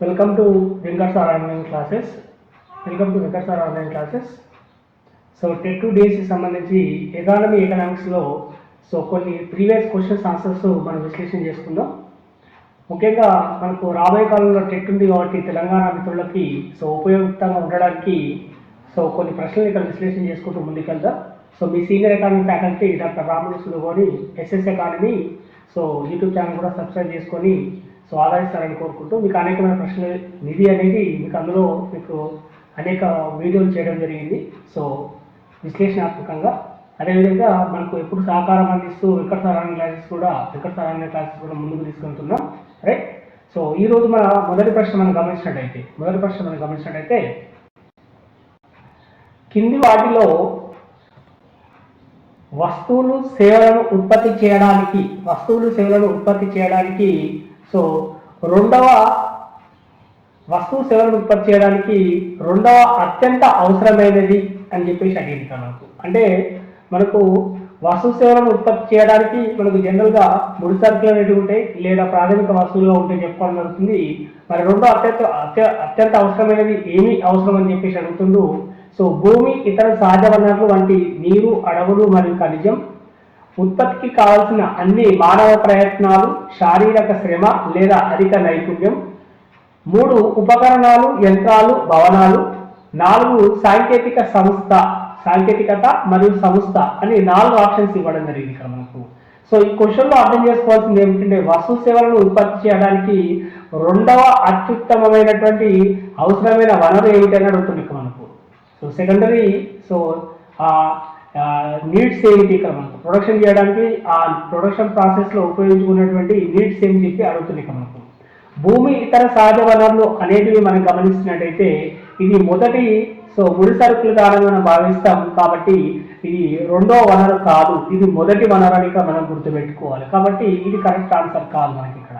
Welcome to Venkat sir online classes welcome to Venkat sir online classes so TET two డేస్కి సంబంధించి economy ఎకనామిక్స్లో so కొన్ని previous questions answers మనం విశ్లేషణ చేసుకుందాం. ముఖ్యంగా మనకు రాబోయే కాలంలో టెట్ ఉంది కాబట్టి తెలంగాణ మిత్రులకి సో ఉపయోగకరంగా ఉండడానికి సో కొన్ని ప్రశ్నలు ఇక్కడ విశ్లేషణ చేసుకుంటూ ముందుకెళ్దాం. సో మీ senior economy faculty doctor Ramulu Sulugoni SS economy so YouTube channel కూడా సబ్స్క్రైబ్ చేసుకొని సో ఆదరిస్తారని కోరుకుంటూ మీకు అనేకమైన ప్రశ్నలు నిధి అనేది మీకు అందులో మీకు అనేక వీడియోలు చేయడం జరిగింది. సో విశ్లేషణాత్మకంగా అదేవిధంగా మనకు ఎప్పుడు సహకారం అందిస్తూ వెంకట సారాయణ క్లాసెస్ కూడా వెంకట సారాయణ క్లాసెస్ కూడా ముందుకు తీసుకెళ్తున్నాం రైట్ సో ఈ రోజు మన మొదటి ప్రశ్న మనం గమనించినట్టయితే మొదటి ప్రశ్న మనం గమనించినట్టయితే కింది వాటిలో వస్తువులు సేవలను ఉత్పత్తి చేయడానికి వస్తువులు సేవలను ఉత్పత్తి చేయడానికి సో రెండవ వస్తువు సేవలను ఉత్పత్తి చేయడానికి రెండవ అత్యంత అవసరమైనది అని చెప్పేసి అడిగింది నాకు మనకు. అంటే మనకు వస్తు సేవలను ఉత్పత్తి చేయడానికి మనకు జనరల్గా ముడి సరుకులు అనేవి ఉంటాయి లేదా ప్రాథమిక వస్తువులుగా ఉంటాయి చెప్పుకోవడం జరుగుతుంది. మరి రెండో అత్యంత అత్యంత అవసరమైనది ఏమి అవసరం అని చెప్పేసి అడుగుతుండు. సో భూమి ఇతర సహజ వనరులు వంటి నీరు అడవులు మరియు ఖనిజం ఉత్పత్తికి కావాల్సిన అన్ని మానవ ప్రయత్నాలు శారీరక శ్రమ లేదా అధిక నైపుణ్యం. మూడు ఉపకరణాలు యంత్రాలు భవనాలు. నాలుగు సాంకేతిక సంస్థ సాంకేతికత మరియు సంస్థ అని నాలుగు ఆప్షన్స్ ఇవ్వడం జరిగింది ఇక్కడ మనకు. సో ఈ క్వశ్చన్లో అర్థం చేసుకోవాల్సింది ఏమిటంటే వస్తు సేవలను ఉత్పత్తి చేయడానికి రెండవ అత్యుత్తమమైనటువంటి అవసరమైన వనరు ఏమిటని అడుగుతుంది ఇక్కడ మనకు. సో సెకండరీ సో నీడ్స్ ఏమిటి ఇక్కడ మనకు? ప్రొడక్షన్ చేయడానికి ఆ ప్రొడక్షన్ ప్రాసెస్లో ఉపయోగించుకున్నటువంటి నీడ్స్ ఏమి చెప్పి అడుగుతుంది ఇక్కడ మనకు. భూమి ఇతర సహజ వనరులు అనేటివి మనం గమనించినట్టయితే ఇది మొదటి సో ముడి సరుకులు కాదని మనం భావిస్తాం కాబట్టి ఇది రెండో వనరు కాదు ఇది మొదటి వనరు అని మనం గుర్తుపెట్టుకోవాలి. కాబట్టి ఇది కరెక్ట్ ఆన్సర్ కాదు మనకి ఇక్కడ.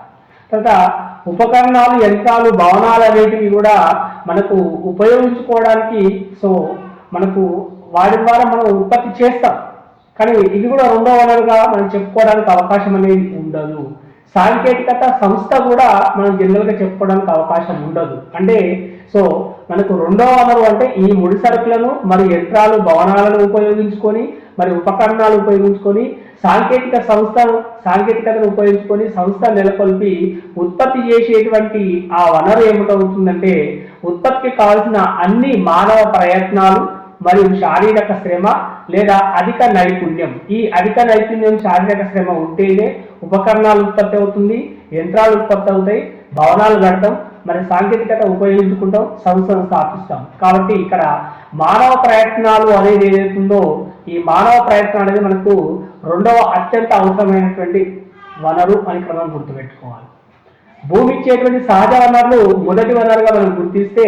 తర్వాత ఉపకరణాలు యంత్రాలు భవనాలు అనేటివి కూడా మనకు ఉపయోగించుకోవడానికి సో మనకు వాటి ద్వారా మనం ఉత్పత్తి చేస్తాం. కానీ ఇది కూడా రెండో వనరుగా మనం చెప్పుకోవడానికి అవకాశం అనేది ఉండదు. సాంకేతికత సంస్థ కూడా మనం జనరల్గా చెప్పుకోవడానికి అవకాశం ఉండదు. అంటే సో మనకు రెండో వనరు అంటే ఈ ముడి సరుకులను మరి యంత్రాలు భవనాలను ఉపయోగించుకొని మరి ఉపకరణాలు ఉపయోగించుకొని సాంకేతిక సంస్థ సాంకేతికతను ఉపయోగించుకొని సంస్థ నెలకొల్పి ఉత్పత్తి చేసేటువంటి ఆ వనరు ఏమిటవుతుందంటే ఉత్పత్తికి కావాల్సిన అన్ని మానవ ప్రయత్నాలు మరియు శారీరక శ్రమ లేదా అధిక నైపుణ్యం. ఈ అధిక నైపుణ్యం శారీరక శ్రమ ఉంటేనే ఉపకరణాలు ఉత్పత్తి అవుతుంది యంత్రాలు ఉత్పత్తి అవుతాయి భవనాలు కడతాం మరి సాంకేతికత ఉపయోగించుకుంటాం సంస్థను స్థాపిస్తాం. కాబట్టి ఇక్కడ మానవ ప్రయత్నాలు అనేది ఏదైతుందో ఈ మానవ ప్రయత్నం అనేది మనకు రెండవ అత్యంత అవసరమైనటువంటి వనరు అని ఇక్కడ మనం గుర్తుపెట్టుకోవాలి. భూమి ఇచ్చేటువంటి సహజ వనరులు మొదటి వనరుగా మనం గుర్తిస్తే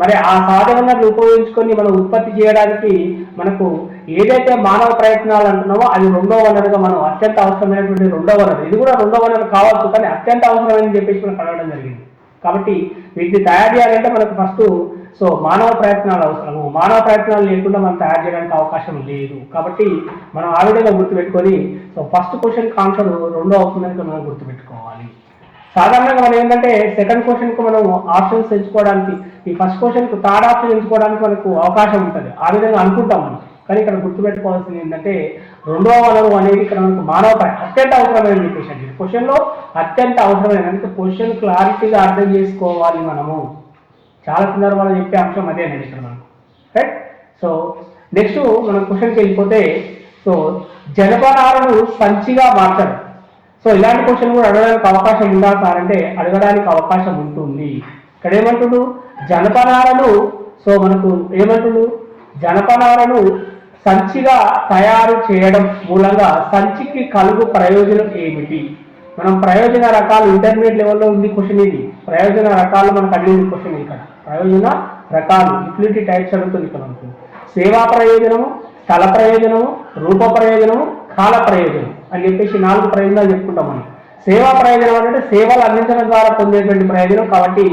మరి ఆ సహజ వనరులు ఉపయోగించుకొని మనం ఉత్పత్తి చేయడానికి మనకు ఏదైతే మానవ ప్రయత్నాలు అంటున్నామో అది రెండో వనరుగా మనం అత్యంత అవసరమైనటువంటి రెండో వనరు. ఇది కూడా రెండో వనరు కావచ్చు కానీ అత్యంత అవసరమని చెప్పేసి మనం కలగడం జరిగింది. కాబట్టి వీటిని తయారు చేయాలంటే మనకు ఫస్ట్ సో మానవ ప్రయత్నాలు అవసరము. మానవ ప్రయత్నాలు లేకుండా మనం తయారు చేయడానికి అవకాశం లేదు. కాబట్టి మనం ఆ విధంగా గుర్తుపెట్టుకొని సో ఫస్ట్ క్వశ్చన్ ఆన్సర్ రెండో అవుతుందని మనం గుర్తుపెట్టుకోవాలి. సాధారణంగా మనం ఏంటంటే సెకండ్ క్వశ్చన్కు మనం ఆప్షన్స్ ఎంచుకోవడానికి ఈ ఫస్ట్ క్వశ్చన్కు థర్డ్ ఆప్షన్ ఎంచుకోవడానికి మనకు అవకాశం ఉంటుంది. ఆ విధంగా అనుకుంటాం మనం. కానీ ఇక్కడ గుర్తుపెట్టుకోవాల్సింది ఏంటంటే రెండవ వనరు అనేది ఇక్కడ మనకు మానవ అత్యంత అవసరమైన క్వశ్చన్ ఇది క్వశ్చన్లో అత్యంత అవసరమైన అంటే క్వశ్చన్ క్లారిటీగా అర్థం చేసుకోవాలి మనము. చాలా సందర్భాలు చెప్పే అంశం అదే అనేది ఇక్కడ మనకు. రైట్ సో నెక్స్ట్ మనం క్వశ్చన్కి వెళ్ళిపోతే సో జనపనాలను సంచిగా మార్చడం. సో ఇలాంటి క్వశ్చన్ కూడా అడగడానికి అవకాశం ఉందా సార్ అంటే అడగడానికి అవకాశం ఉంటుంది. ఇక్కడ ఏమంటుడు? జనపనారను సో మనకు ఏమంటుడు జనపనారను సంచిగా తయారు చేయడం మూలంగా సంచికి కలుగు ప్రయోజనం ఏమిటి? మనం ప్రయోజన రకాలు ఇంటర్మీడియట్ లెవెల్లో ఉంది క్వశ్చన్ ఇది. ప్రయోజన రకాలు మనకు అడిగింది క్వశ్చన్ ఇక్కడ. ప్రయోజన రకాలు యూటిలిటీ టైప్స్ అడుగుతుంది ఇక్కడ మనకు. సేవా ప్రయోజనము స్థల ప్రయోజనము రూప ప్రయోజనము కాల ప్రయోజనం అని చెప్పేసి నాలుగు ప్రయోజనాలు చెప్పుకుంటాం మనం. సేవా ప్రయోజనం అంటే సేవలు అందించడం ద్వారా పొందేటువంటి ప్రయోజనం కాబట్టి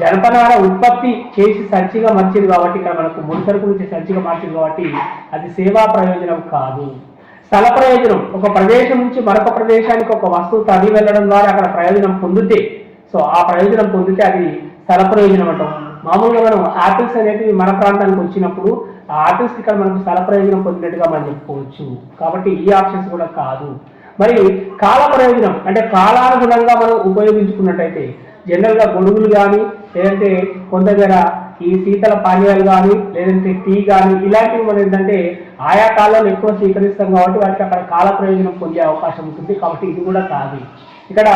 జనపనార ఉత్పత్తి చేసి సంచిగా మంచిది కాబట్టి ఇక్కడ మనకు ముడి నుంచి సంచిగా మార్చింది కాబట్టి అది సేవా ప్రయోజనం కాదు. స్థల ప్రయోజనం ఒక ప్రదేశం నుంచి మరొక ప్రదేశానికి ఒక వస్తువు తరలి వెళ్ళడం ద్వారా అక్కడ ప్రయోజనం పొందితే సో ఆ ప్రయోజనం పొందితే అది స్థల ప్రయోజనం అంటాం. మామూలుగా మనం ఆపిల్స్ అనేటివి మన ప్రాంతానికి వచ్చినప్పుడు ఆ ఆపిల్స్ ఇక్కడ మనకు స్థల ప్రయోజనం పొందినట్టుగా మనం చెప్పుకోవచ్చు. కాబట్టి ఈ ఆప్షన్స్ కూడా కాదు. మరి కాల ప్రయోజనం అంటే కాలానుగుణంగా మనం ఉపయోగించుకున్నట్టయితే జనరల్గా గొడుగులు కానీ లేదంటే కొంత దగ్గర ఈ శీతల పానీయాలు కానీ లేదంటే టీ కానీ ఇలాంటివి మనం ఏంటంటే ఆయా కాలంలో ఎక్కువ స్వీకరిస్తాం కాబట్టి వాటికి అక్కడ కాల ప్రయోజనం పొందే అవకాశం ఉంటుంది కాబట్టి ఇది కూడా కాదు. ఇక్కడ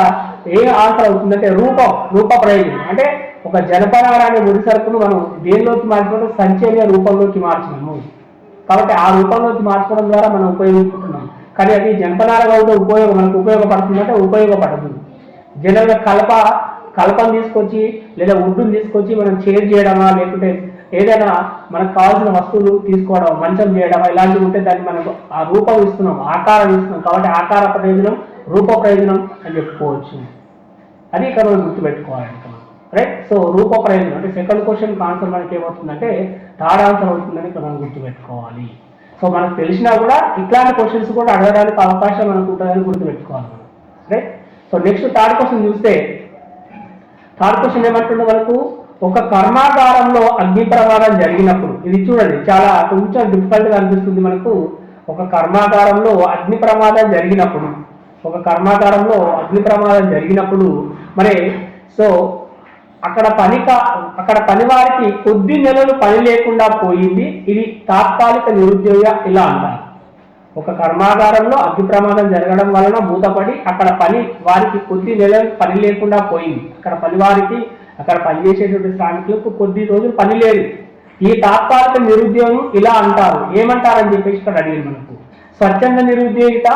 ఏ ఆన్సర్ అవుతుందంటే రూపం రూప ప్రయోజనం. అంటే ఒక జనపనార అనే ముడి సరుకును మనం దేనిలోకి మార్చుకుంటే? సంచయ రూపంలోకి మార్చినాము. కాబట్టి ఆ రూపంలోకి మార్చుకోవడం ద్వారా మనం ఉపయోగించుకుంటున్నాం. కానీ అది జనపనారగా ఉంటే ఉపయోగం మనకు ఉపయోగపడుతుందంటే ఉపయోగపడదు. జనరల్గా కలప కలపను తీసుకొచ్చి లేదా వుడ్డుని తీసుకొచ్చి మనం చేర్ చేయడమా లేకుంటే ఏదైనా మనకు కావాల్సిన వస్తువులు తీసుకోవడం మంచం చేయడమా ఇలాంటివి ఉంటే దాన్ని మనకు ఆ రూపం ఇస్తున్నాం ఆకారం ఇస్తున్నాం. కాబట్టి ఆకార ప్రయోజనం రూప ప్రయోజనం అని చెప్పుకోవచ్చు. అది ఇక్కడ మనం గుర్తుపెట్టుకోవాలి మనం. రైట్ సో రూప ప్రయోజనం అంటే సెకండ్ క్వశ్చన్ ఆన్సర్ మనకి ఏమవుతుందంటే థర్డ్ ఆన్సర్ అవుతుందని ఇక్కడ మనం గుర్తుపెట్టుకోవాలి. సో మనకు తెలిసినా కూడా ఇట్లాంటి క్వశ్చన్స్ కూడా అడగడానికి అవకాశం మనకు ఉంటుందని గుర్తుపెట్టుకోవాలి మనం. Right so next third question చూస్తే థర్డ్ క్వశ్చన్ ఏమంటుండే మనకు ఒక కర్మాగారంలో అగ్ని ప్రమాదం జరిగినప్పుడు ఇది చూడండి చాలా కొంచెం డిఫికల్ట్గా అనిపిస్తుంది మనకు. ఒక కర్మాగారంలో అగ్ని ప్రమాదం జరిగినప్పుడు ఒక కర్మాగారంలో అగ్ని ప్రమాదం జరిగినప్పుడు మరి సో అక్కడ పని అక్కడ పని వారికి కొద్ది నెలలు పని లేకుండా పోయింది. ఇది తాత్కాలిక నిరుద్యోగ ఇలా అంటారు. ఒక కర్మాగారంలో అగ్ని ప్రమాదం జరగడం వలన మూతపడి అక్కడ పని వారికి కొద్ది నెలలు పని లేకుండా పోయింది. అక్కడ పని వారికి అక్కడ పనిచేసేటువంటి శ్రామికులకు కొద్ది రోజులు పని లేదు. ఈ తాత్కాలిక నిరుద్యోగం ఇలా అంటారు. ఏమంటారని చెప్పేసి ఇక్కడ అడిగింది మనకు. స్వచ్ఛంద నిరుద్యోగిత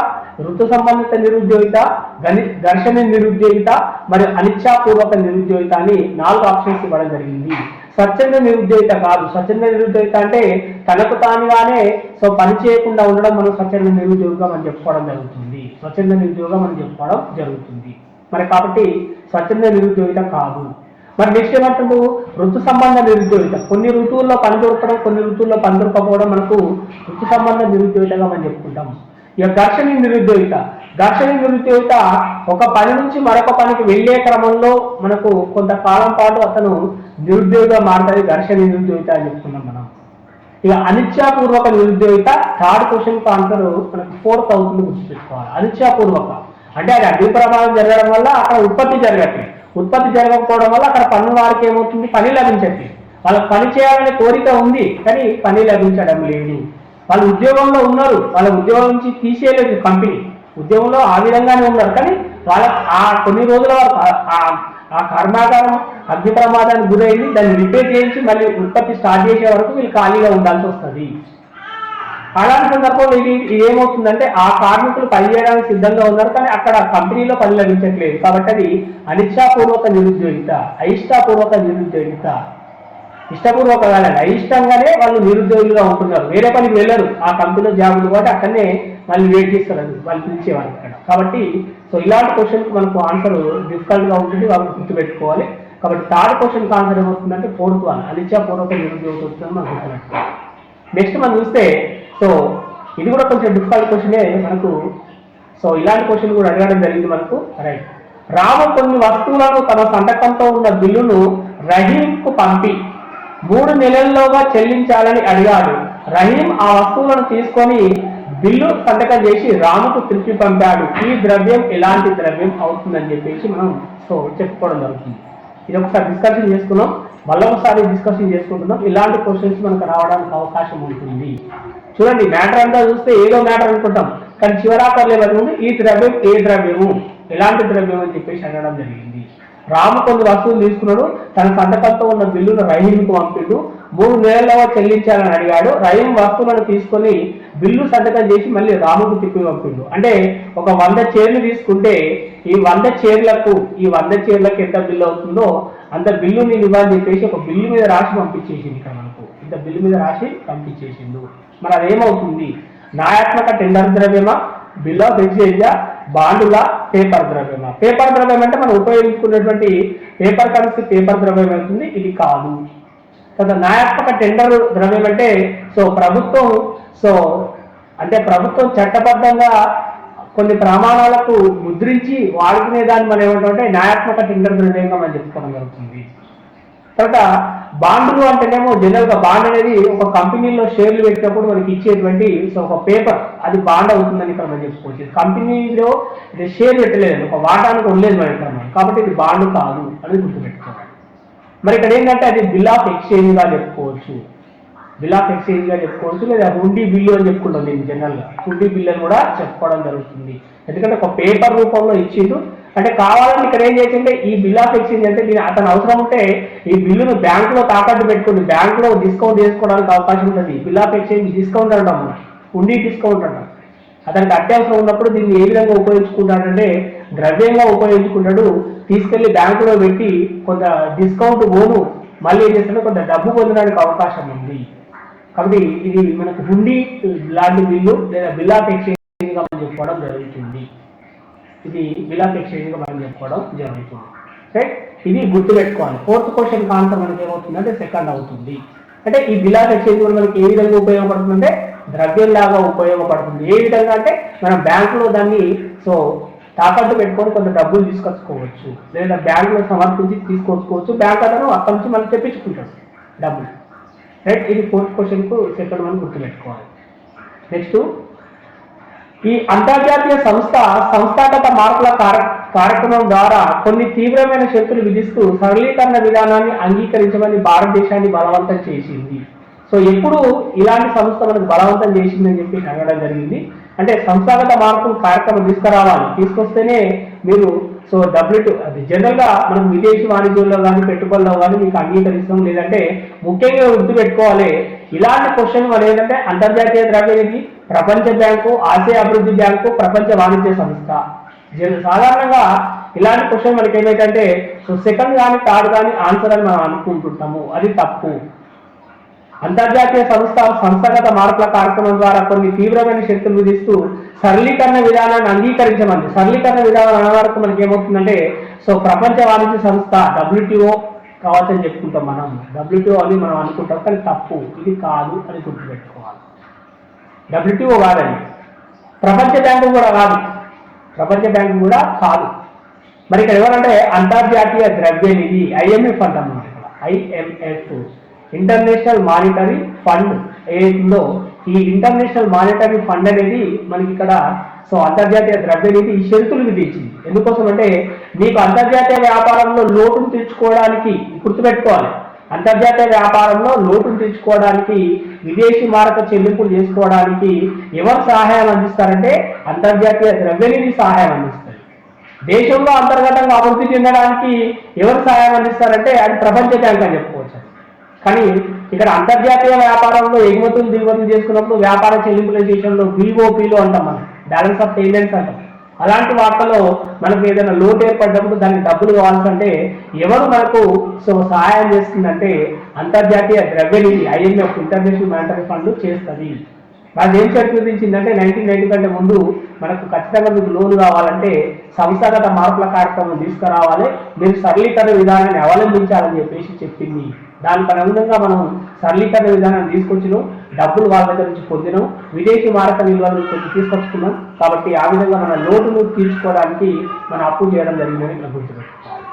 ఋతు సంబంధిత నిరుద్యోగిత గని ఘర్షణ నిరుద్యోగిత మరియు అనిచ్ఛాపూర్వక నిరుద్యోగిత అని నాలుగు ఆప్షన్స్ ఇవ్వడం జరిగింది. స్వచ్ఛంద నిరుద్యోగిత కాదు. స్వచ్ఛంద నిరుద్యోగిత అంటే తనకు తానుగానే సో పని చేయకుండా ఉండడం మనం స్వచ్ఛంద నిరుద్యోగం అని చెప్పుకోవడం జరుగుతుంది. స్వచ్ఛంద నిరుద్యోగం అని చెప్పుకోవడం జరుగుతుంది. మరి కాబట్టి స్వచ్ఛంద నిరుద్యోగిత కాదు. మరి నెక్స్ట్ ఏమంటుండు ఋతు సంబంధ నిరుద్యోగిత. కొన్ని ఋతువుల్లో పని దొరకడం కొన్ని ఋతువుల్లో పని దొరకపోవడం మనకు ఋతు సంబంధ నిరుద్యోగితగా మనం చెప్పుకుంటాం. ఇక ఘర్షణ నిరుద్యోగిత ఘర్షణ నిరుద్యోగిత ఒక పని నుంచి మరొక పనికి వెళ్ళే క్రమంలో మనకు కొంతకాలం పాటు అతను నిరుద్యోగిగా మారుతుంది ఘర్షణ నిరుద్యోగిత అని చెప్తున్నాం మనం. ఇక అనిత్యాపూర్వక నిరుద్యోగిత థర్డ్ క్వశ్చన్ ఆన్సర్ మనకు ఫోర్త్ అవుతుంది గుర్తుపెట్టుకోవాలి అనిత్యాపూర్వక. అంటే అది అగ్ని ప్రమాదం జరగడం వల్ల అక్కడ ఉత్పత్తి జరగట్లేదు ఉత్పత్తి జరగకపోవడం వల్ల అక్కడ పన్ను వారికి ఏమవుతుంది? పని లభించట్లేదు వాళ్ళకి పని చేయాలనే కోరిక ఉంది కానీ పని లభించడం లేదు. వాళ్ళు ఉద్యోగంలో ఉన్నారు. వాళ్ళ ఉద్యోగం నుంచి తీసేయలేదు కంపెనీ ఉద్యోగంలో ఆ విధంగానే ఉన్నారు. కానీ వాళ్ళ ఆ కొన్ని రోజుల వరకు ఆ- కర్మాగారం అగ్ని ప్రమాదానికి గురైంది. దాన్ని రిపేర్ చేయించి మళ్ళీ ఉత్పత్తి స్టార్ట్ చేసే వరకు వీళ్ళు ఖాళీగా ఉండాల్సి వస్తుంది. అలాంటి సందర్భంలో ఇది ఇది ఏమవుతుందంటే ఆ కార్మికులు పనిచేయడానికి సిద్ధంగా ఉన్నారు. కానీ అక్కడ కంపెనీలో పని లభించట్లేదు. కాబట్టి అది అనిచ్ఛాపూర్వక నిరుద్యోగిత అయిష్టాపూర్వక నిరుద్యోగిత. ఇష్టపూర్వకంగా కాదండి అయిష్టంగానే వాళ్ళు నిరుద్యోగులుగా ఉంటున్నారు. వేరే పనికి వెళ్ళరు. ఆ కంపెనీలో జాబులు కూడా కాబట్టి అక్కడనే మళ్ళీ వెయిట్ చేస్తారు వాళ్ళు పిలిచేవాళ్ళు ఇక్కడ కాబట్టి సో ఇలాంటి క్వశ్చన్కి మనకు ఆన్సర్ డిఫికల్ట్గా ఉంటుంది వాళ్ళు గుర్తుపెట్టుకోవాలి. కాబట్టి థర్డ్ క్వశ్చన్కి ఆన్సర్ ఏమవుతుందంటే ఫోర్త్ వన్ అనిచ్ఛాపూర్వక నిరుద్యోగులు వస్తుందని మనం గుర్తుపెట్టుకోవాలి. నెక్స్ట్ మనం చూస్తే సో ఇది కూడా కొంచెం డిఫికల్ట్ క్వశ్చనే మనకు సో ఇలాంటి క్వశ్చన్ కూడా అడగడం జరిగింది మనకు. రైట్ రాము కొన్ని వస్తువులను తన సంతకంతో ఉన్న బిల్లును రహీంకు పంపి మూడు నెలల్లోగా చెల్లించాలని అడిగాడు. రహీం ఆ వస్తువులను తీసుకొని బిల్లు సంతకం చేసి రాముకు తిరిగి పంపాడు. ఈ ద్రవ్యం ఎలాంటి ద్రవ్యం అవుతుందని చెప్పేసి మనం సో చెప్పుకోవడం జరుగుతుంది. ఇది ఒకసారి డిస్కషన్ చేసుకున్నాం. మళ్ళీ ఒకసారి డిస్కషన్ చేసుకుంటున్నాం. ఇలాంటి క్వశ్చన్స్ మనకు రావడానికి అవకాశం ఉంటుంది. చూడండి మ్యాటర్ అంతా చూస్తే ఏదో మ్యాటర్ అనుకుంటాం. కానీ చివరాకర్లేదు ఈ ద్రవ్యం ఏ ద్రవ్యము? ఎలాంటి ద్రవ్యం అని చెప్పేసి అనడం జరిగింది. రాము కొన్ని వస్తువులు తీసుకున్నాడు. తన సంతకంతో ఉన్న బిల్లును రహీంకు పంపిండు. మూడు నెలల్లో చెల్లించాలని అడిగాడు. రహీం వస్తువులను తీసుకొని బిల్లు సంతకం చేసి మళ్ళీ రాముకు తిప్పి పంపిండు. అంటే ఒక వంద చీరలు తీసుకుంటే ఈ వంద చీరలకు ఈ వంద చీరలకు ఎంత బిల్లు అవుతుందో అంత బిల్లు నేను ఇవ్వాలని చెప్పేసి ఒక బిల్లు మీద రాసి పంపించేసింది ఇక్కడ మనకు. ఇంత బిల్లు మీద రాసి పంపించేసిండు. మరి అదేమవుతుంది? నాయాత్మక టెండర్ ద్రవ్యమా? బిల్ ఆఫ్ ఎక్స్చేంజా బాండుల పేపర్ ద్రవ్యం పేపర్ ద్రవ్యం అంటే మనం ఉపయోగించుకునేటువంటి పేపర్ కరెన్సీ పేపర్ ద్రవ్యం అవుతుంది ఇది కాదు. కదా న్యాయాత్మక టెండర్ ద్రవ్యం అంటే సో ప్రభుత్వం సో అంటే ప్రభుత్వం చట్టబద్ధంగా కొన్ని ప్రమాణాలకు ముద్రించి వాడుకునే దాన్ని మనం ఏమంటామంటే న్యాయాత్మక టెండర్ ద్రవ్యంగా మనం చెప్పుకోవడం జరుగుతుంది. తర్వాత బాండ్లు అంటేనేమో జనరల్గా బాండ్ అనేది ఒక కంపెనీలో షేర్లు పెట్టినప్పుడు మనకి ఇచ్చేటువంటి సో ఒక పేపర్ అది బాండ్ అవుతుందని ఇక్కడ మనం చెప్పుకోవచ్చు. కంపెనీలో ఇది షేర్ పెట్టలేదు ఒక వాటానికి ఉండలేదు మన ఇక్కడ కాబట్టి ఇది బాండ్ కాదు అని గుర్తుపెట్టుకోవాలి. మరి ఇక్కడ ఏంటంటే అది బిల్ ఆఫ్ ఎక్స్చేంజ్గా చెప్పుకోవచ్చు. బిల్ ఆఫ్ ఎక్స్చేంజ్గా చెప్పుకోవచ్చు లేదా హుండీ బిల్లు అని చెప్పుకుంటాం దీన్ని జనరల్గా హుండీ బిల్ అని కూడా చెప్పుకోవడం జరుగుతుంది. ఎందుకంటే ఒక పేపర్ రూపంలో ఇచ్చిండు అంటే కావాలని ఇక్కడ ఏం చేసింటే ఈ బిల్ ఆఫ్ ఎక్స్చేంజ్ అంటే దీని అతను అవసరం ఉంటే ఈ బిల్లును బ్యాంకులో తాకట్టు పెట్టుకుని బ్యాంకులో డిస్కౌంట్ చేసుకోవడానికి అవకాశం ఉంటుంది. బిల్ ఆఫ్ ఎక్స్చేంజ్ డిస్కౌంట్ అంటాం మనం. డిస్కౌంట్ అంటాం. అతనికి అత్యవసరం ఉన్నప్పుడు దీన్ని ఏ విధంగా ఉపయోగించుకుంటాడంటే ద్రవ్యంగా ఉపయోగించుకుంటాడు. తీసుకెళ్ళి బ్యాంకులో పెట్టి కొంత డిస్కౌంట్ పోను. మళ్ళీ ఏం చేస్తాడు? కొంత డబ్బు పొందడానికి అవకాశం ఉంది. కాబట్టి ఇది మనకు హుండీ లాంటి బిల్లు లేదా బిల్ ఆఫ్ ఎక్స్చేంజ్ చెప్పుకోవడం జరుగుతుంది. ఇది బిల్ ఆఫ్ మనం చెప్పుకోవడం జరుగుతుంది. రైట్ ఇది గుర్తుపెట్టుకోవాలి. ఫోర్త్ క్వశ్చన్ ఆన్సర్ మనకి ఏమవుతుందంటే సెకండ్ అవుతుంది. అంటే ఈ బిల్ ఎక్స్చేంజ్ కూడా మనకి ఏ విధంగా ఉపయోగపడుతుందంటే ద్రవ్యంలాగా ఉపయోగపడుతుంది. ఏ విధంగా అంటే మనం బ్యాంకులో దాన్ని సో తాకట్టు పెట్టుకొని కొంత డబ్బులు తీసుకొచ్చుకోవచ్చు. లేదా బ్యాంకులో సమర్పించి తీసుకొచ్చుకోవచ్చు. బ్యాంక్ అతను అక్కడి నుంచి మనం తెప్పించుకుంటాడు డబ్బులు. రైట్ ఇది ఫోర్త్ క్వశ్చన్కు సెకండ్ మనం గుర్తుపెట్టుకోవాలి. నెక్స్ట్ ఈ అంతర్జాతీయ సంస్థ సంస్థాగత మార్పుల కార్యక్రమం ద్వారా కొన్ని తీవ్రమైన శక్తులు విధిస్తూ సరళీకరణ విధానాన్ని అంగీకరించమని భారతదేశాన్ని బలవంతం చేసింది. సో ఎప్పుడు ఇలాంటి సంస్థ మనకు బలవంతం చేసిందని చెప్పి అనడం జరిగింది. అంటే సంస్థాగత మార్పులు కార్యక్రమం తీసుకురావాలి. తీసుకొస్తేనే మీరు సో డబ్ల్యూ అది జనరల్గా మనం విదేశీ వాణిజ్యంలో కానీ పెట్టుబడుల్లో కానీ మీకు అంగీకరిస్తాం. లేదంటే ముఖ్యంగా గుర్తుపెట్టుకోవాలి ఇలాంటి క్వశ్చన్ మనం ఏంటంటే అంతర్జాతీయ ద్రవ్యనిధి ప్రపంచ బ్యాంకు ఆసియా అభివృద్ధి బ్యాంకు ప్రపంచ వాణిజ్య సంస్థ. సాధారణంగా ఇలాంటి క్వశ్చన్ మనకి ఏమైందంటే సో సెకండ్ కానీ థర్డ్ కానీ ఆన్సర్ అని మనం అనుకుంటుంటాము. అది తప్పు. అంతర్జాతీయ సంస్థ సంస్థాగత మార్పుల కార్యక్రమం ద్వారా కొన్ని తీవ్రమైన శక్తులు విధిస్తూ సరళీకరణ విధానాన్ని అంగీకరించమంది. సరళీకరణ విధానం అనే వరకు మనకి ఏమవుతుందంటే సో ప్రపంచ వాణిజ్య సంస్థ డబ్ల్యూటీఓ కావచ్చని చెప్పుకుంటాం మనం. డబ్ల్యూటీఓ అని మనం అనుకుంటాం కానీ తప్పు. ఇది కాదు అని గుర్తుపెట్టుకోవాలి. డబ్ల్యూటీఓ కాదండి ప్రపంచ బ్యాంకు కూడా కాదు. ప్రపంచ బ్యాంకు కూడా కాదు. మరి ఇక్కడ ఎవరంటే అంతర్జాతీయ ద్రవ్య నిధి ఐఎంఎఫ్ అంటాం మనం ఇక్కడ. ఐఎంఎఫ్. International monetary fund. ఏదో ఈ ఇంటర్నేషనల్ మానిటరీ ఫండ్ అనేది మనకి ఇక్కడ సో అంతర్జాతీయ ద్రవ్య నిధి ఈ షరతులు విధించింది ఎందుకోసం అంటే మీకు అంతర్జాతీయ వ్యాపారంలో లోటును తెచ్చుకోవడానికి గుర్తుపెట్టుకోవాలి. అంతర్జాతీయ వ్యాపారంలో లోటును తెచ్చుకోవడానికి విదేశీ మారక చెల్లింపులు చేసుకోవడానికి ఎవరు సహాయం అందిస్తారంటే అంతర్జాతీయ ద్రవ్యనిధి సహాయం అందిస్తారు దేశంలో అంతర్గతంగా అభివృద్ధి చెందడానికి ఎవరు సహాయం అందిస్తారంటే అది ప్రపంచ బ్యాంక్ అని చెప్పుకోవచ్చు. కానీ ఇక్కడ అంతర్జాతీయ వ్యాపారంలో ఎగుమతులు దిగుమతులు చేసుకున్నప్పుడు వ్యాపార చెల్లింపుల విషయంలో బీఓపీలు అంటాం మనం. బ్యాలెన్స్ ఆఫ్ పేమెంట్స్ అంటాం. అలాంటి వార్తలో మనకు ఏదైనా లోటు ఏర్పడ్డప్పుడు దానికి డబ్బులు కావాల్సంటే ఎవరు మనకు సో సహాయం చేస్తుందంటే అంతర్జాతీయ ద్రవ్యనిధి ఐఎంఎఫ్ ఇంటర్నేషనల్ మానిటరీ ఫండ్ చేస్తుంది. అది ఏం షరతు చూపించిందంటే నైన్టీన్ నైన్టీ కంటే ముందు మనకు ఖచ్చితంగా మీకు లోన్ కావాలంటే సంస్థాగత మార్పుల కార్యక్రమం తీసుకురావాలి. మీరు సరళీకరణ విధానాన్ని అవలంబించాలని చెప్పేసి చెప్పింది. దానికి అనుగుణంగా మనం సరళీకరణ విధానాన్ని తీసుకొచ్చినాం. డబ్బులు వాళ్ళ దగ్గర నుంచి పొందినాం. విదేశీ మారక నిల్వలు కొంచెం తీసుకొచ్చుకున్నాం. కాబట్టి ఆ విధంగా మన లోటును తీర్చుకోవడానికి మనం అప్పు చేయడం జరిగిందని మనం గుర్తుపెట్టుకోవాలి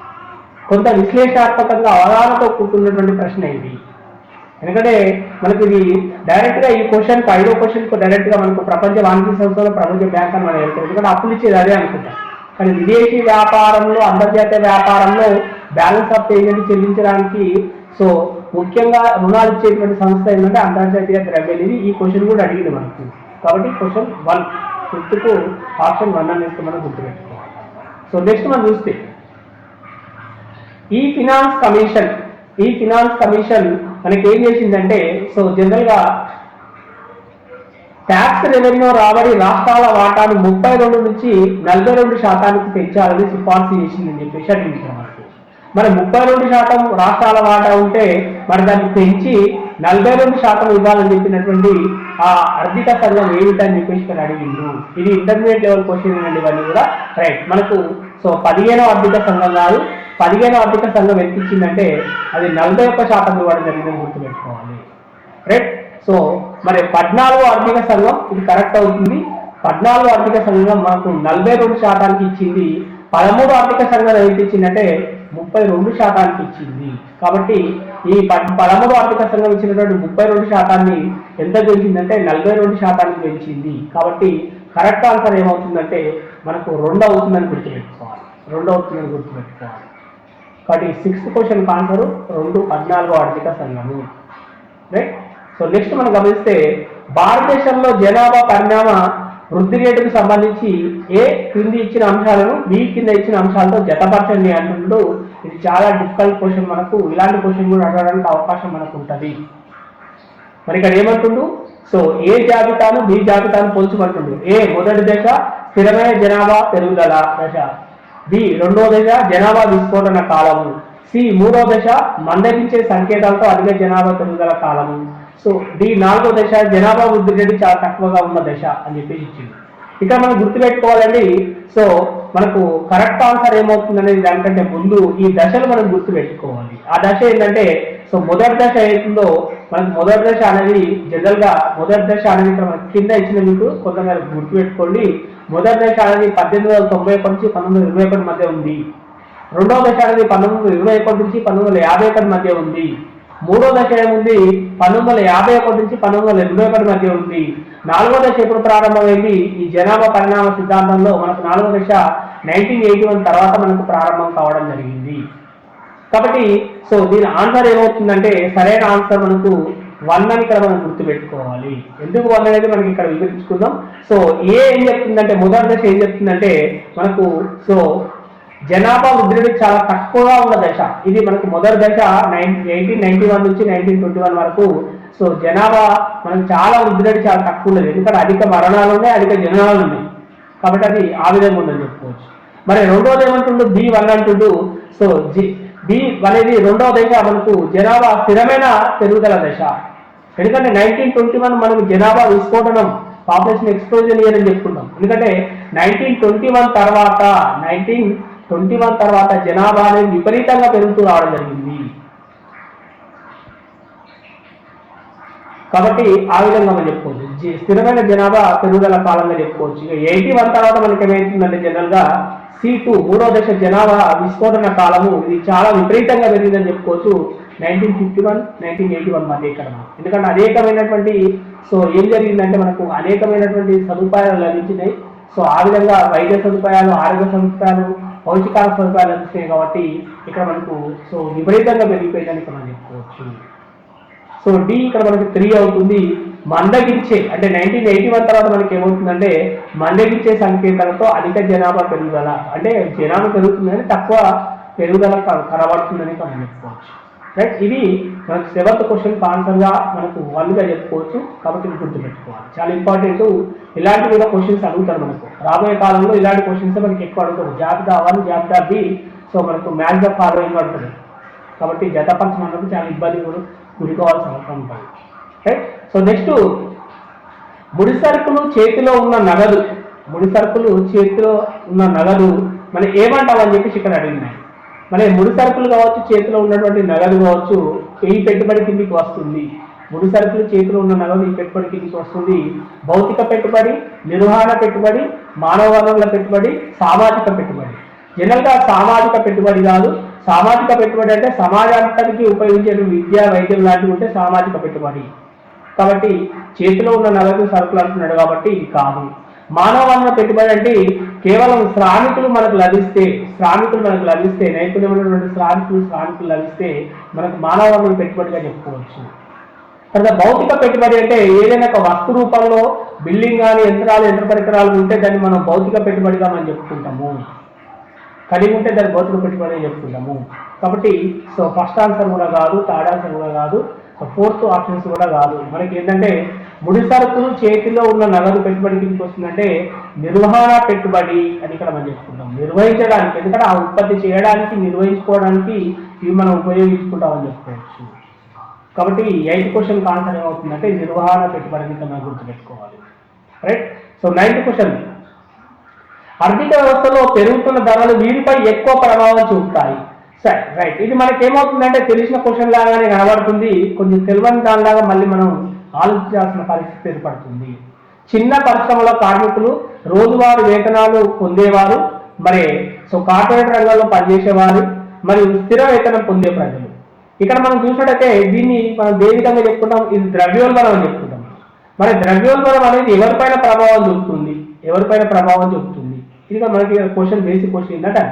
కొంత విశ్లేషణాత్మకంగా అవగాహనతో కూడుకున్నటువంటి ప్రశ్న ఇది. ఎందుకంటే మనకి ఇది డైరెక్ట్గా ఈ క్వశ్చన్ ఐదో క్వశ్చన్ డైరెక్ట్గా మనకు ప్రపంచ వాణిజ్య సంస్థలో ప్రపంచ బ్యాంక్ అని మనం వెళ్తాం ఎందుకంటే అప్పులు ఇచ్చేది అదే అనుకుంటాం. కానీ విదేశీ వ్యాపారంలో అంతర్జాతీయ వ్యాపారంలో బ్యాలెన్స్ ఆఫ్ పేమెంట్ చెల్లించడానికి సో ముఖ్యంగా రుణాలు ఇచ్చేటువంటి సంస్థ ఏంటంటే అంతర్జాతీయ ద్రవ్య నిధి ఈ క్వశ్చన్ కూడా అడిగింది మనకు. కాబట్టి క్వశ్చన్ వన్ ఫిఫ్త్కు ఆప్షన్ వన్ అనేది మనం గుర్తుపెట్టుకోవాలి. సో నెక్స్ట్ మనం చూస్తే ఈ ఫినాన్స్ కమిషన్ ఈ ఫినాన్స్ కమిషన్ మనకి ఏం చేసిందంటే సో జనరల్గా ట్యాక్స్ రెవెన్యూ రాబడి రాష్ట్రాల వాటాను ముప్పై రెండు నుంచి నలభై రెండు శాతానికి పెంచాలని సిఫార్సు చేసిందని చెప్పేసి అడిగింది మరి ముప్పై రెండు శాతం రాష్ట్రాల వాటా ఉంటే మరి దాన్ని పెంచి నలభై రెండు శాతం ఇవ్వాలని చెప్పినటువంటి ఆ ఆర్థిక సంఘం ఏమిటని చెప్పేసి ఇక్కడ అడిగిండు. ఇది ఇంటర్మీడియట్ లెవెల్ క్వశ్చన్ అండి ఇవన్నీ కూడా. రైట్ మనకు సో పదిహేనో ఆర్థిక సంఘం కాదు పదిహేనో ఆర్థిక సంఘం ఎంత అది నలభై ఒక్క శాతం ఇవ్వడం జరిగిందని గుర్తుపెట్టుకోవాలి. రైట్ సో మరి పద్నాలుగు ఆర్థిక సంఘం ఇది కరెక్ట్ అవుతుంది. పద్నాలుగు ఆర్థిక సంఘం మనకు నలభై రెండు శాతానికి ఇచ్చింది. పదమూడు ఆర్థిక సంఘం ఎంత ఇచ్చిందంటే ముప్పై రెండు శాతానికి ఇచ్చింది. కాబట్టి ఈ ప- పదమూడు ఆర్థిక సంఘం ఇచ్చినటువంటి ముప్పై రెండు శాతాన్ని ఎంత పెంచిందంటే నలభై రెండు శాతానికి పెంచింది కాబట్టి కరెక్ట్ ఆన్సర్ ఏమవుతుందంటే మనకు రెండు అవుతుందని గుర్తుపెట్టుకోవాలి. రెండు అవుతుందని గుర్తుపెట్టుకోవాలి. కాబట్టి సిక్స్త్ క్వశ్చన్ ఆన్సర్ రెండు పద్నాలుగో ఆర్థిక సంఘము. రైట్ సో నెక్స్ట్ మనం గమనిస్తే భారతదేశంలో జనాభా పరిణామ వృద్ధి రేటుకు సంబంధించి ఏ క్రింది ఇచ్చిన అంశాలను బి కింద ఇచ్చిన అంశాలతో జతపరచండి అంటున్నాడు ఇది చాలా డిఫికల్ట్ క్వశ్చన్ మనకు. ఇలాంటి క్వశ్చన్ కూడా అడగడానికి అవకాశం మనకు ఉంటుంది మరి ఇక్కడ ఏమంటుండు? సో ఏ జాబితాను బి జాబితాను పోల్చమంటుండు. ఏ మొదటి దశ స్థిరమైన జనాభా పెరుగుదల దశ. బి రెండో దశ జనాభా విస్ఫోటన కాలము. సి మూడో దశ మందగించే సంకేతాలతో అధిక జనాభా పెరుగుదల కాలము. సో డి నాలుగో దశ జనాభా వృద్ధి రేటు చాలా తక్కువగా ఉన్న దశ అని చెప్పేసి ఇచ్చింది. ఇక్కడ మనం గుర్తుపెట్టుకోవాలండి. సో మనకు కరెక్ట్ ఆన్సర్ ఏమవుతుందనేది దానికంటే ముందు ఈ దశలు మనం గుర్తుపెట్టుకోవాలి. ఆ దశ ఏంటంటే సో మొదటి దశ ఏదో మనకు మొదటి దశ అనేది జనరల్గా మొదటి దశ అనేది ఇక్కడ మనకి కింద ఇచ్చిన మీకు కొంతమేర గుర్తుపెట్టుకోండి. మొదటి దశ అనేది పద్దెనిమిది వందల తొంభై ఒకటి నుంచి పంతొమ్మిది వందల ఇరవై ఒకటి మధ్య ఉంది. రెండవ దశ అనేది పంతొమ్మిది వందల ఇరవై ఒకటి నుంచి పంతొమ్మిది వందల యాభై ఒకటి మధ్య ఉంది. మూడో దశ ఏముంది? పంతొమ్మిది వందల యాభై ఒకటి నుంచి పంతొమ్మిది వందల ఎనభై ఒకటి మధ్య ఉంది. నాలుగో దశ ఎప్పుడు ప్రారంభమైంది? ఈ జనాభా పరిణామ సిద్ధాంతంలో మనకు నాలుగో దశ నైన్టీన్ ఎయిటీ వన్ తర్వాత మనకు ప్రారంభం కావడం జరిగింది. కాబట్టి సో దీని ఆన్సర్ ఏమవుతుందంటే సరైన ఆన్సర్ మనకు వన్ అని ఇక్కడ మనం గుర్తుపెట్టుకోవాలి. ఎందుకు వన్ అనేది మనకి ఇక్కడ వివరించుకుందాం. సో ఏ ఏం చెప్తుందంటే మొదటి దశ ఏం చెప్తుందంటే మనకు సో జనాభా వృద్ధి చాలా తక్కువగా ఉన్న దశ. ఇది మనకు మొదటి దశ నైన్ ఎయిటీన్ నైన్టీ వన్ నుంచి నైన్టీన్ ట్వంటీ వన్ వరకు. సో జనాభా మనం చాలా వృద్ధి చాలా తక్కువ ఉన్నది. ఎందుకంటే అధిక మరణాలు ఉన్నాయి అధిక జనాలు ఉన్నాయి. కాబట్టి అది ఆ విధంగా ఉందని చెప్పుకోవచ్చు. మరి రెండోది ఏమంటుండు? బి వన్ అంటుండు. సో జి బి అనేది రెండవ దశ మనకు జనాభా స్థిరమైన పెరుగుదల దశ. ఎందుకంటే నైన్టీన్ ట్వంటీ వన్ మనకు జనాభా విస్ఫోటనం పాపులేషన్ ఎక్స్ప్లోజన్ ఇయర్ అని చెప్పుకుంటాం ఎందుకంటే నైన్టీన్ ట్వంటీ వన్ తర్వాత నైన్టీన్ ట్వంటీ వన్ తర్వాత జనాభా అనేది విపరీతంగా పెరుగుతూ రావడం జరిగింది. కాబట్టి ఆ విధంగా మనం చెప్పుకోవచ్చు. స్థిరమైన జనాభా పెరుగుదల కాలంగా చెప్పుకోవచ్చు. ఇక ఎయిటీ వన్ తర్వాత మనకి ఏమైతుందంటే జనరల్గా సి టూ మూడో దశ జనాభా విస్ఫోటన కాలము. ఇది చాలా విపరీతంగా పెరిగిందని చెప్పుకోవచ్చు. Nineteen fifty one nineteen eighty one మధ్య ఇక్కడ ఎందుకంటే అనేకమైనటువంటి సో ఏం జరిగిందంటే మనకు అనేకమైనటువంటి సదుపాయాలు లభించినాయి. సో ఆ విధంగా వైద్య సదుపాయాలు ఆరోగ్య సదుపాయాలు పౌష్టికాల సదుపాయాలు లభిస్తాయి కాబట్టి ఇక్కడ మనకు సో విపరీతంగా పెరిగిపోయిందని ఇక్కడ మనం చెప్పుకోవచ్చు. సో డి ఇక్కడ మనకు త్రీ అవుతుంది. మందగించే అంటే నైన్టీన్ ఎయిటీ వన్ తర్వాత మనకి ఏమవుతుందంటే మందగించే సంకేతాలతో అధిక జనాభా పెరుగుదల. అంటే జనాభా పెరుగుతుందని తక్కువ పెరుగుదల కనబడుతుందని మనం రైట్ ఇది మనకు సెవెంత్ క్వశ్చన్ ఆన్సర్గా మనకు వన్గా చెప్పుకోవచ్చు. కాబట్టి గుర్తుపెట్టుకోవాలి. చాలా ఇంపార్టెంట్ ఇలాంటి కూడా క్వశ్చన్స్ అడుగుతారు మనకు. రాబోయే కాలంలో ఇలాంటి క్వశ్చన్స్ మనకి ఎక్కువ అడుగుతారు. జాబితా వన్ జాబితా బి సో మనకు మ్యాథ్స్ ద ఫాలోయింగ్ పడుతుంది. కాబట్టి జతపరచమన్నప్పుడు చాలా ఇబ్బంది కూడా గురికోవాల్సిన అవసరం ఉంటుంది. రైట్ సో నెక్స్ట్ ముడి సరుకులు చేతిలో ఉన్న నగదు ముడి సరుకులు చేతిలో ఉన్న నగదు మనం ఏమంటామని చెప్పేసి ఇక్కడ అడిగినాయి. మరి ముడి సరుకులు కావచ్చు చేతిలో ఉన్నటువంటి నగదు కావచ్చు ఈ పెట్టుబడి కిందికి వస్తుంది. ముడి సరుకులు చేతిలో ఉన్న నగదు ఈ పెట్టుబడి కిందికి వస్తుంది. భౌతిక పెట్టుబడి నిర్వహణ పెట్టుబడి మానవ వనరుల పెట్టుబడి సామాజిక పెట్టుబడి. జనరల్గా సామాజిక పెట్టుబడి కాదు. సామాజిక పెట్టుబడి అంటే సమాజానికి ఉపయోగించే విద్య వైద్యం లాంటివి ఉంటే సామాజిక పెట్టుబడి. కాబట్టి చేతిలో ఉన్న నగదు సరుకులు అంటున్నాడు కాబట్టి ఇది కాదు. మానవ వనరుల పెట్టుబడి అంటే కేవలం శ్రామికులు మనకు లభిస్తే శ్రామికులు మనకు లభిస్తే నైపుణ్యమైనటువంటి శ్రామికులు శ్రామికులు లభిస్తే మనకు మానవ వనరుల పెట్టుబడిగా చెప్పుకోవచ్చు. తర్వాత భౌతిక పెట్టుబడి అంటే ఏదైనా ఒక వస్తు రూపంలో బిల్డింగ్ కానీ యంత్రాలు యంత్ర పరికరాలు ఉంటే దాన్ని మనం భౌతిక పెట్టుబడిగా మనం చెప్పుకుంటాము. కలిగి ఉంటే దాన్ని భౌతిక పెట్టుబడి అని చెప్పుకుంటాము. కాబట్టి సో ఫస్ట్ ఆన్సర్ కూడా కాదు థర్డ్ ఆన్సర్ కూడా కాదు. సో ఫోర్త్ ఆప్షన్స్ కూడా కాదు మనకి ఏంటంటే ముడి సరుకులు చేతిలో ఉన్న నగదు పెట్టుబడి కిందకి వస్తుందంటే నిర్వహణ పెట్టుబడి అని ఇక్కడ మనం చెప్పుకుంటాం. నిర్వహించడానికి ఎందుకంటే ఆ ఉత్పత్తి చేయడానికి నిర్వహించుకోవడానికి ఇవి మనం ఉపయోగించుకుంటామని చెప్పుకోవచ్చు. కాబట్టి ఎయిత్ క్వశ్చన్ ఆన్సర్ ఏమవుతుందంటే నిర్వహణ పెట్టుబడి అని మనం గుర్తుపెట్టుకోవాలి. రైట్ సో నైన్త్ క్వశ్చన్ ఆర్థిక వ్యవస్థలో పెరుగుతున్న ధరలు వీరిపై ఎక్కువ ప్రభావం చూపుతాయి. సరే రైట్ ఇది మనకి ఏమవుతుందంటే తెలిసిన క్వశ్చన్ లాగానే కనబడుతుంది. కొంచెం తెలియని దానిలాగా మళ్ళీ మనం ఆలోచించాల్సిన పరిస్థితి ఏర్పడుతుంది. చిన్న పరిశ్రమల కార్మికులు రోజువారీ వేతనాలు పొందేవారు మరి సో కార్పొరేట్ రంగంలో పనిచేసేవారు మరియు స్థిర వేతనం పొందే ప్రజలు. ఇక్కడ మనం చూసినట్టయితే దీన్ని మనం ఏ విధంగా చెప్పుకుంటాం? ఇది ద్రవ్యోల్బణం అని చెప్పుకుంటాం. మరి ద్రవ్యోల్బణం అనేది ఎవరిపైన ప్రభావం చూపుతుంది? ఎవరిపైన ప్రభావం చూపుతుంది? ఇది మనకి క్వశ్చన్ బేసిక్ క్వశ్చన్ ఏంటంటే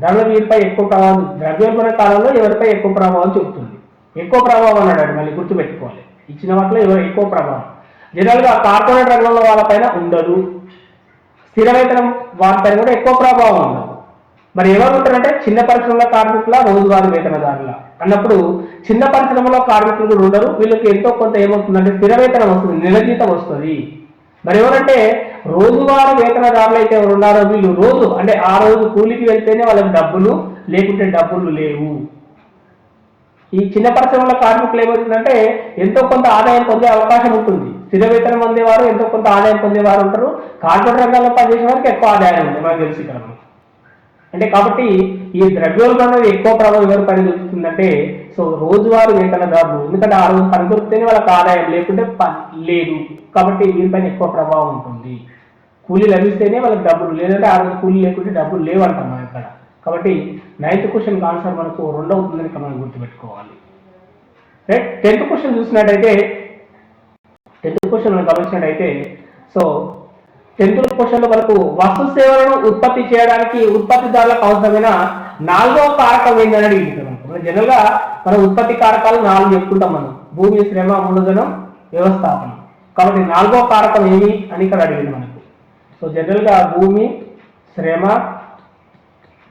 ధరల వీరిపై ఎక్కువ ప్రభావం ద్రవ్యోల్బణ కాలంలో ఎవరిపై ఎక్కువ ప్రభావం చూపుతుంది? ఎక్కువ ప్రభావం అన్నాడు మళ్ళీ గుర్తుపెట్టుకోవాలి. ఇచ్చిన వాటిలో ఎవరు ఎక్కువ ప్రభావం? జనరల్గా కార్పొరేట్ రంగంలో వాళ్ళపైన ఉండదు. స్థిర వేతనం వారిపైన కూడా ఎక్కువ ప్రభావం ఉండదు మరి ఎవరు ఉంటారంటే చిన్న పరిశ్రమల కార్మికుల రోజువారీ వేతనదారుల. అన్నప్పుడు చిన్న పరిశ్రమలో కార్మికులు కూడా ఉండరు. వీళ్ళకి ఎంతో కొంత ఏమవుతుందంటే స్థిర వేతనం వస్తుంది నెల జీతం వస్తుంది. మరి ఎవరంటే రోజువారీ వేతనదారులు అయితే ఎవరు ఉన్నారో వీళ్ళు రోజు అంటే ఆ రోజు కూలికి వెళ్తేనే వాళ్ళకి డబ్బులు లేకుంటే డబ్బులు లేవు. ఈ చిన్న పరిశ్రమల కార్మికులు ఏమవుతుందంటే ఎంతో కొంత ఆదాయం పొందే అవకాశం ఉంటుంది. స్థిర వేతనం పొందేవారు ఎంతో కొంత ఆదాయం పొందేవారు ఉంటారు. కార్పొరేట్ రంగంలో పనిచేసే వారికి ఎక్కువ ఆదాయం ఉంది మనకు తెలిసి అంటే కాబట్టి ఈ ద్రవ్యోల్బణం ఎక్కువ ప్రభావం ఎవరి పని చూస్తుందంటే సో రోజువారీ వేతనదారులు. ఎందుకంటే ఆ రోజు పని దొరికితేనే వాళ్ళకి ఆదాయం లేకుంటే పని లేదు. కాబట్టి వీరిపైన ఎక్కువ ప్రభావం ఉంటుంది. కూలీ లభిస్తేనే వాళ్ళకి డబ్బులు లేదంటే ఆ రోజు కూలీ లేకుంటే డబ్బులు లేవంటాం మనం ఇక్కడ. కాబట్టి నైన్త్ క్వశ్చన్ ఆన్సర్ మనకు రెండు అవుతుందని మనం గుర్తుపెట్టుకోవాలి. రైట్ టెన్త్ క్వశ్చన్ చూసినట్టయితే టెన్త్ క్వశ్చన్ మనం గమనించినట్టయితే సో టెన్త్ క్వశ్చన్లో మనకు వస్తు సేవలను ఉత్పత్తి చేయడానికి ఉత్పత్తిదారులకు అవసరమైన నాలుగో కారకం ఏంటని అడిగింది మనకు. జనరల్గా మన ఉత్పత్తి కారకాలు నాలుగు చెప్పుకుంటాం మనం. భూమి శ్రమ మూలధనం వ్యవస్థాపన. కాబట్టి నాలుగో కారకం ఏమి అని ఇక్కడ అడిగింది మనం సో జనరల్గా భూమి శ్రమ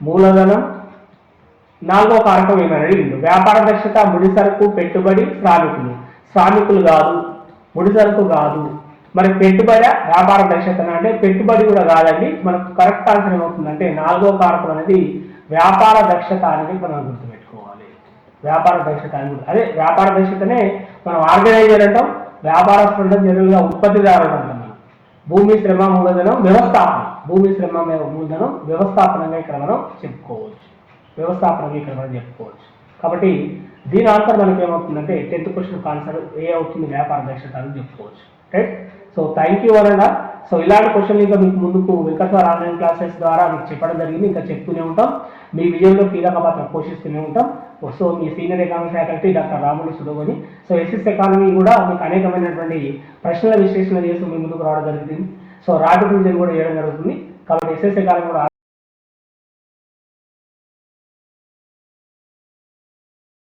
మూలధనం. నాలుగో కారకం ఏమైనా అడిగిండు? వ్యాపార దక్షత ముడి సరుకు పెట్టుబడి శ్రామికులు. శ్రామికులు కాదు ముడి సరుకు కాదు. మరి పెట్టుబడి వ్యాపార దక్షత అంటే పెట్టుబడి కూడా కాదండి. మనకు కరెక్ట్ ఆన్సర్ ఏమవుతుందంటే నాలుగో కారకం అనేది వ్యాపార దక్షత అనేది మనం గుర్తుపెట్టుకోవాలి. వ్యాపార దక్షత అని అదే వ్యాపార దక్షతనే మనం ఆర్గనైజర్ అంటాం వ్యాపారస్తులు అంటే జనరల్గా ఉత్పత్తిదారులు అంటాం. భూమి శ్రమ మూలధనం వ్యవస్థాపన. భూమి శ్రమ మూలధనం వ్యవస్థాపనంగా ఇక్కడ మనం చెప్పుకోవచ్చు. వ్యవస్థాపనంగా ఇక్కడ మనం చెప్పుకోవచ్చు. కాబట్టి దీని ఆన్సర్ మనకి ఏమవుతుందంటే టెన్త్ క్వశ్చన్ ఆన్సర్ ఏ అవుతుంది? వ్యాపార దక్షత అని చెప్పుకోవచ్చు. రైట్? సో థ్యాంక్ యూ అనండా సో ఇలాంటి క్వశ్చన్లు ఇంకా మీకు ముందుకు వెంకటవారి ఆన్లైన్ క్లాసెస్ ద్వారా మీకు చెప్పడం జరిగింది. ఇంకా చెప్తూనే ఉంటాం. మీ విజయంలో కీలక పాత్ర పోషిస్తూనే ఉంటాం. సో మీ senior economy faculty doctor Ramulu Sudogani so SS economy కూడా మీకు అనేకమైనటువంటి ప్రశ్నల విశ్లేషణ చేసి మీ ముందుకు రావడం జరుగుతుంది సో రాటు కూడా వేయడం జరుగుతుంది. కాబట్టి ఎస్ఎస్ ఎకానమీ కూడా